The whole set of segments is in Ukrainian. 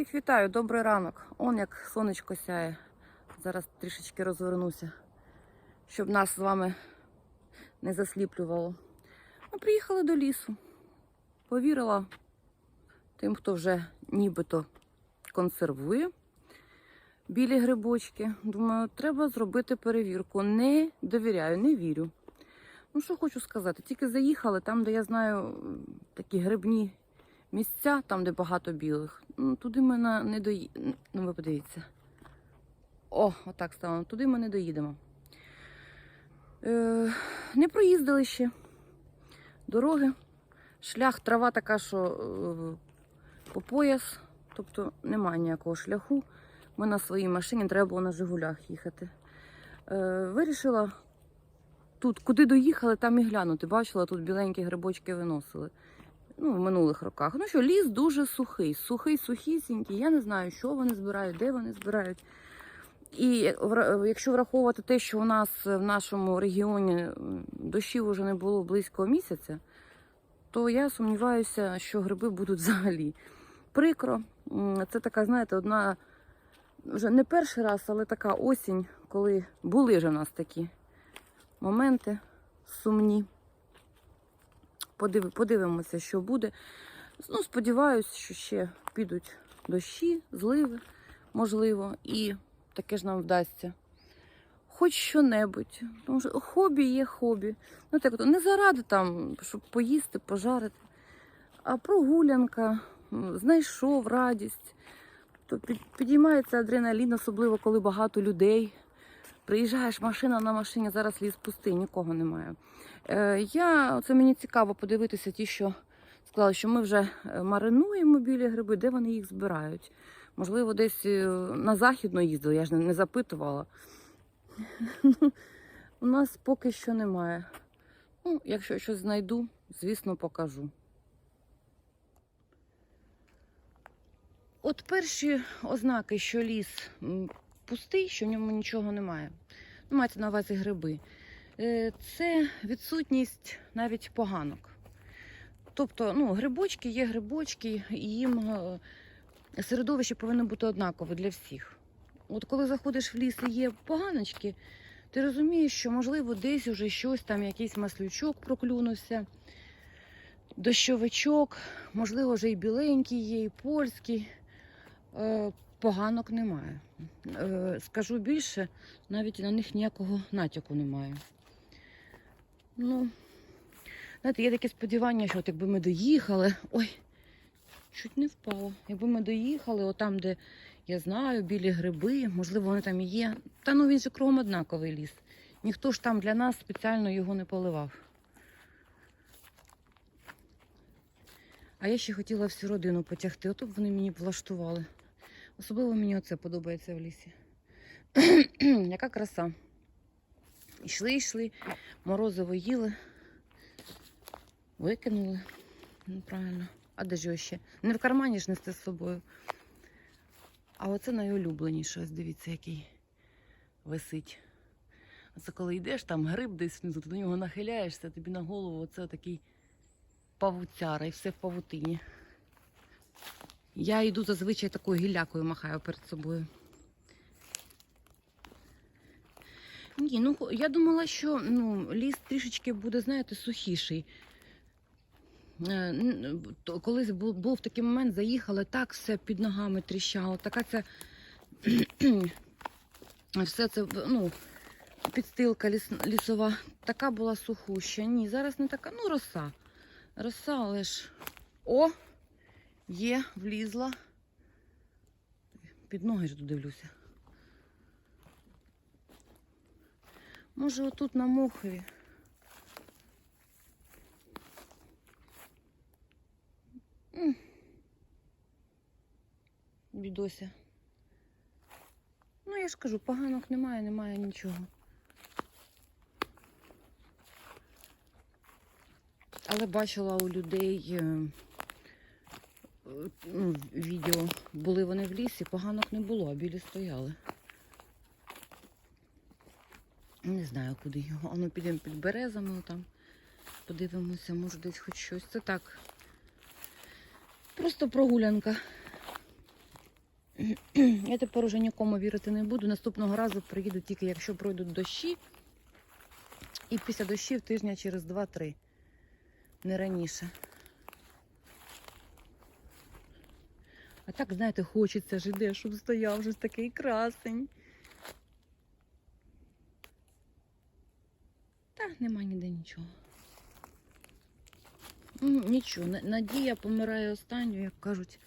Всіх вітаю, добрий ранок. Он як сонечко сяє. Зараз трішечки розвернуся, щоб нас з вами не засліплювало. Ми приїхали до лісу. Повірила тим, хто вже нібито консервує білі грибочки. Думаю, треба зробити перевірку. Не довіряю, не вірю. Ну, що хочу сказати, тільки заїхали там, де я знаю такі грибні місця, там, де багато білих. Ну, туди ми на- не доїдемо. Ну, ви подивіться. О, отак стало. Туди ми не доїдемо. Е, не проїздили ще. Дороги. Шлях, трава така, що е, по пояс. Тобто немає ніякого шляху. Ми на своїй машині, треба було на Жигулях їхати. Е, вирішила тут, куди доїхали, там і глянути. Бачила, тут біленькі грибочки виносили. Ну, в минулих роках. Ну що, ліс дуже сухий. Сухий, сухісінький. Я не знаю, що вони збирають, де вони збирають. І якщо враховувати те, що у нас в нашому регіоні дощів вже не було близько місяця, то я сумніваюся, що гриби будуть взагалі. Прикро. Це така, знаєте, одна вже не перший раз, але така осінь, коли були вже в нас такі моменти сумні. Подив, подивимося, що буде. Ну, сподіваюся, що ще підуть дощі, зливи, можливо, і таке ж нам вдасться. Хоч що-небудь. Тому що хобі є хобі. Ну, так, не заради там, щоб поїсти, пожарити, а прогулянка, знайшов радість. То підіймається адреналін, особливо коли багато людей. Приїжджаєш машина на машині, зараз ліс пустий, нікого немає. Е, я, це мені цікаво подивитися ті, що сказали, що ми вже е, маринуємо білі гриби, де вони їх збирають. Можливо, десь е, на західно їздили, я ж не, запитувала. У нас поки що немає. Ну, якщо щось знайду, звісно, покажу. От перші ознаки, що ліс пустий, що в ньому нічого немає. Ну, мається на увазі гриби. Е, Це відсутність навіть поганок. Тобто, ну, грибочки є грибочки, і їм е, середовище повинно бути однакове для всіх. От коли заходиш в ліс і є поганочки, ти розумієш, що можливо десь уже щось там, якийсь маслючок проклюнувся, дощовичок, можливо, вже і біленький є, і польський. Е, Поганок немає. Е, Скажу більше, навіть на них ніякого натяку немає. Ну, знаєте, є таке сподівання, що от якби ми доїхали. Ой, чуть не впало. Якби ми доїхали, отам, де я знаю, білі гриби, можливо, вони там і є. Та ну він же кругом однаковий ліс. Ніхто ж там для нас спеціально його не поливав. А я ще хотіла всю родину потягти, ото б вони мені влаштували. Особливо мені оце подобається в лісі. Яка краса. Йшли, йшли, морозиво їли, викинули. Ну, правильно. А де ж його ще? Не в кармані ж нести з собою. А оце найулюбленіше, ось дивіться, який висить. Оце коли йдеш, там гриб десь внизу, ти до нього нахиляєшся, тобі на голову оце такий павуцяра і все в павутині. Я йду зазвичай такою гіллякою махаю перед собою. Ні, ну я думала, що ну, ліс трішечки буде, знаєте, сухіший. Е, Колись був, був такий момент, заїхали, так все під ногами тріщало, така ця все це, ну, підстилка ліс, лісова, така була сухуща. Ні, зараз не така, ну, роса. Роса, але ж. О! Є, влізла. Під ноги ж додивлюся. Може, отут на мохові. Бідося. Ну, я ж кажу, поганок немає, немає нічого. Але бачила у людей е, відео, були вони в лісі, поганок не було, а білі стояли. Не знаю, куди його. А ну підемо під березами там. Подивимося, може десь хоч щось. Це так. Просто прогулянка. Я тепер уже нікому вірити не буду. Наступного разу приїду тільки якщо пройдуть дощі. І після дощів тижня через 2-3. Не раніше. А так, знаєте, хочеться ж іде, щоб стояв вже такий красень. Та нема ніде нічого. Нічого, надія помирає останньою, як кажуть.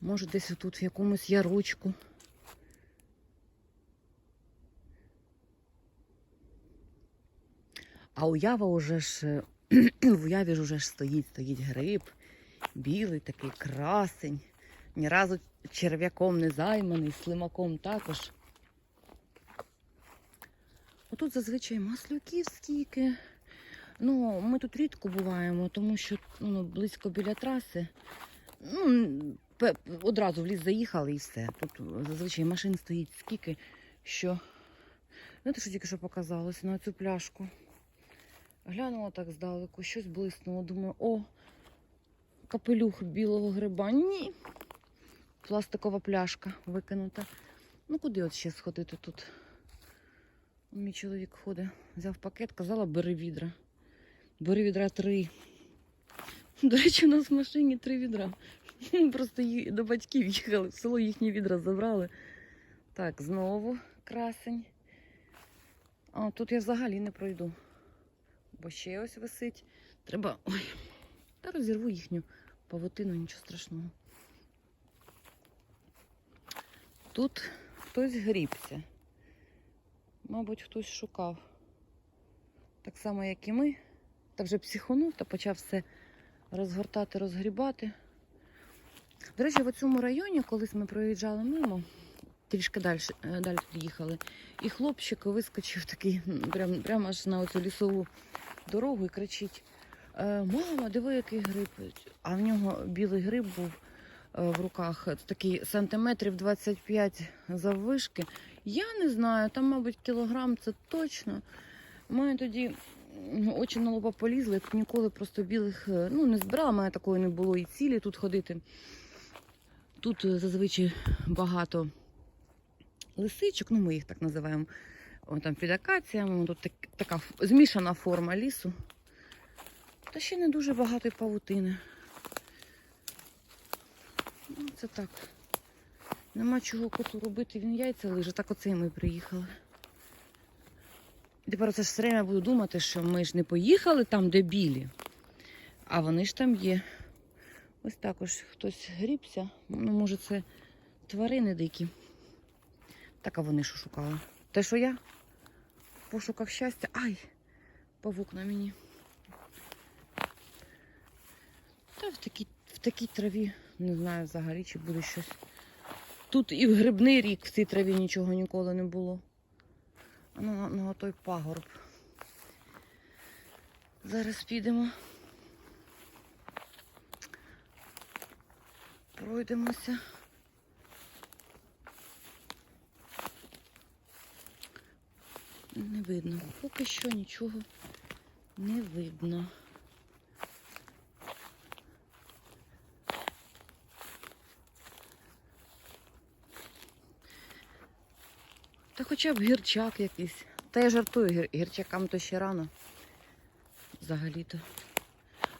Може, десь тут в якомусь ярочку. А уява уже ж е, в уяві ж уже ж стоїть, стоїть гриб, білий такий красень. Ні разу черв'яком не займаний, слимаком також. Отут зазвичай маслюків скільки. Ну, ми тут рідко буваємо, тому що ну, близько біля траси. Ну, одразу в ліс заїхали і все. Тут зазвичай машин стоїть скільки, що. Знаєте, що тільки що показалось на цю пляшку. Глянула так здалеку, щось блиснуло. Думаю, о, капелюх білого гриба. Ні. Пластикова пляшка викинута. Ну куди от ще сходити тут? Мій чоловік ходить, взяв пакет, казала, бери відра. Бери відра три. До речі, у нас в машині три відра. Просто до батьків їхали, в село їхні відра забрали. Так, знову красень. А тут я взагалі не пройду. Бо ще ось висить. Треба. Ой, та розірву їхню павутину, нічого страшного. Тут хтось грібся. Мабуть, хтось шукав. Так само, як і ми. Та вже психонув та почав все розгортати, розгрібати. До речі, в цьому районі, колись ми проїжджали мимо, трішки далі, е, далі тут їхали, і хлопчик вискочив такий, м, прям, прямо аж на оцю лісову дорогу і кричить: «Е, Мама, диви, який гриб. А в нього білий гриб був е, в руках, такий сантиметрів 25 заввишки. Я не знаю, там, мабуть, кілограм це точно. У мене тоді очі на лоба полізли, я тут ніколи просто білих е, ну, не збирала, мене такої не було і цілі тут ходити. Тут е, зазвичай багато лисичок, ну ми їх так називаємо. О, там під акаціями, тут так, така змішана форма лісу. Та ще не дуже багато павутини. Ну, це так. Нема чого коту робити, він яйця лиже, так оце і ми приїхали. Тепер це ж все время буду думати, що ми ж не поїхали там, де білі, а вони ж там є. Ось також хтось грібся. Ну, може, це тварини дикі. Так, а вони що шукали? Те, що я в пошуках щастя. Ай! Павук на мені. Та в такій, в такій траві не знаю взагалі, чи буде щось. Тут і в грибний рік в цій траві нічого ніколи не було. А ну, на, на той пагорб. Зараз підемо. Пройдемося. Не видно. Поки що нічого не видно. Хоча б гірчак якийсь. Та я жартую, гір- гірчакам то ще рано. Взагалі-то.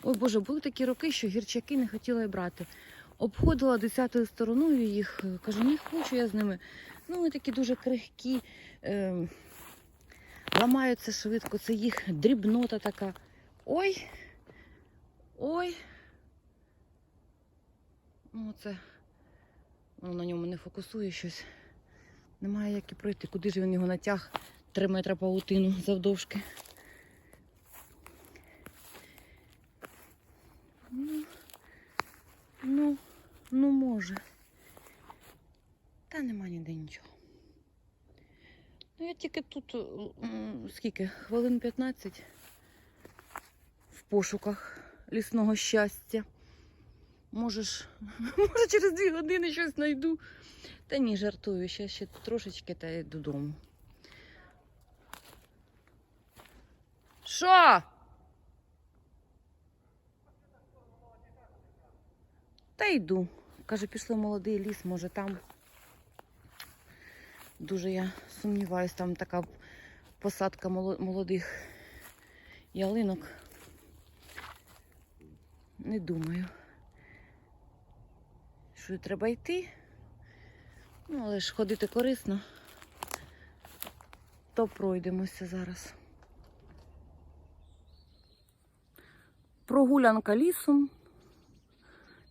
Ой Боже, були такі роки, що гірчаки не хотіла й брати. Обходила десятою стороною їх, е, кажу, не хочу я з ними. Ну, вони такі дуже крихкі, е, ламаються швидко, це їх дрібнота така. Ой! Ой! Ну, це воно на ньому не фокусує щось. Немає як і пройти. Куди ж він його натяг? Три метри паутину завдовжки. Ну, ну, ну може. Та нема ніде нічого. Ну, я тільки тут е, скільки? Хвилин 15 в пошуках лісного щастя. Можеш, може, через дві години щось знайду. Та ні, жартую, ще, ще трошечки та й додому. Що? Та йду. Каже, пішли в молодий ліс, може там. Дуже я сумніваюсь, там така посадка молодих ялинок. Не думаю. Що треба йти. Ну, але ж ходити корисно. То пройдемося зараз. Прогулянка лісом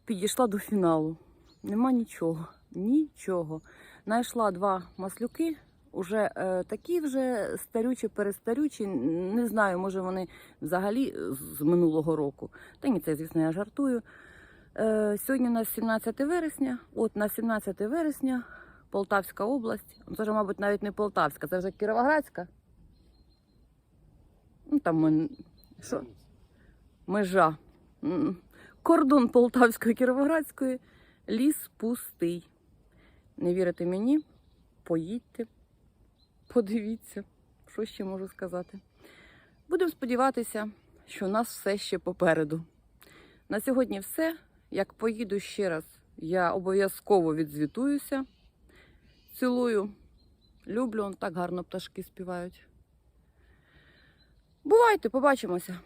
підійшла до фіналу. Нема нічого. Нічого. Знайшла два маслюки, уже е, такі вже старючі, перестарючі. Не знаю, може вони взагалі з минулого року. Та ні, це, звісно, я жартую. Е, сьогодні у нас 17 вересня. От на 17 вересня Полтавська область. Це вже, мабуть, навіть не Полтавська, це вже Кіровоградська. Ну, там ми... що? межа. Кордон Полтавської Кіровоградської. Ліс пустий. Не вірите мені? Поїдьте, подивіться, що ще можу сказати. Будемо сподіватися, що у нас все ще попереду. На сьогодні все. Як поїду ще раз, я обов'язково відзвітуюся. Цілую. Люблю, так гарно пташки співають. Бувайте, побачимося.